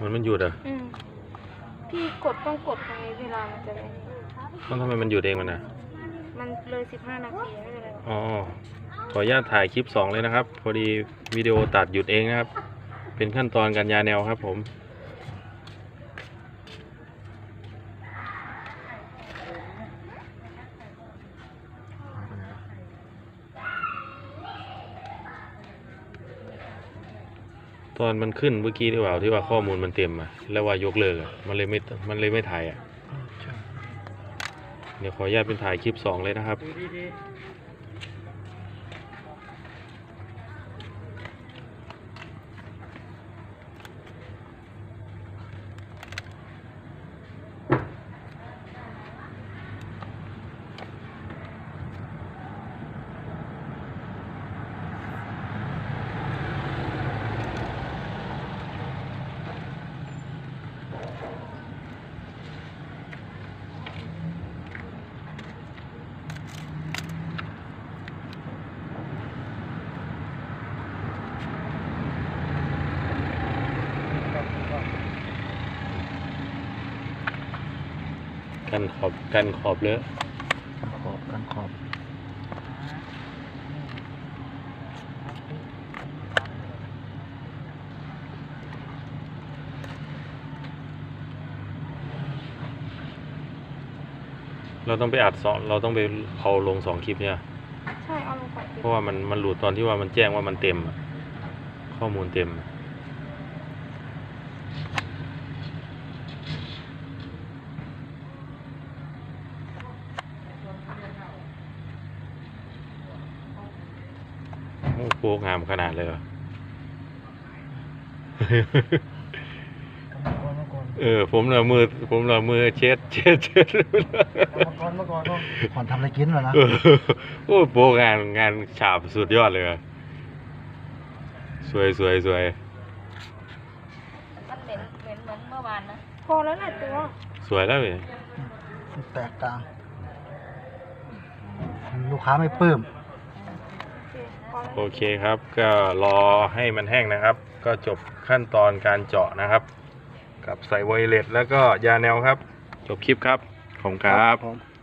มันมันหยุดอะอืมพี่กดต้องกดตรงนี้เวลามันจะได้นี่ต้องทำไมมันหยุดเองมันอะ มันเลยสิบห้านาทีไม่เป็นไรหรอกอ๋อ ขออนุญาตถ่ายคลิปสองเลยนะครับ พอดีวิดีโอตัดหยุดเองนะครับ เป็นขั้นตอนการยาแนวครับผม ตอนมันขึ้นเมื่อกี้ที่ว่าที่ว่าข้อมูลมันเต็มอะแล้วว่ายกเลิกอะมันเลยไม่มันเลยไม่ถ่ายอะเดี๋ยวขออนุญาตเป็นถ่ายคลิปสองเลยนะครับดูดี กันขอบกันขอบเลอะขอบกันขอบเราต้องไปอัดสองเราต้องไปเอาลงสองคลิปเนี่ยใช่เอาลงก่อนเพราะว่ามันมันหลุดตอนที่ว่ามันแจ้งว่ามันเต็มอะข้อมูลเต็ม โอ้โหงามขนาดเลยเหรอเมื่อก่อนเมื่อก่อนเออ ผมเหลามือ ผมเหลามือเช็ด เช็ดเช็ดเมื่อก่อนเมื่อก่อนก็ก่อนทำอะไรกินเหรอนะเออโอ้โปงานงานฉาบสุดยอดเลยว่ะสวยสวยสวยมันเหม็นเหม็นเหมือนเมื่อวานนะพอแล้วแหละตัวสวยแล้วเว้ยแตกต่างลูกค้าไม่ปลื้ม โอเคครับ ก็รอให้มันแห้งนะครับ ก็จบขั้นตอนการเจาะนะครับ กับใส่ไวเลสแล้วก็ยาแนวครับ จบคลิปครับ ขอบคุณครับ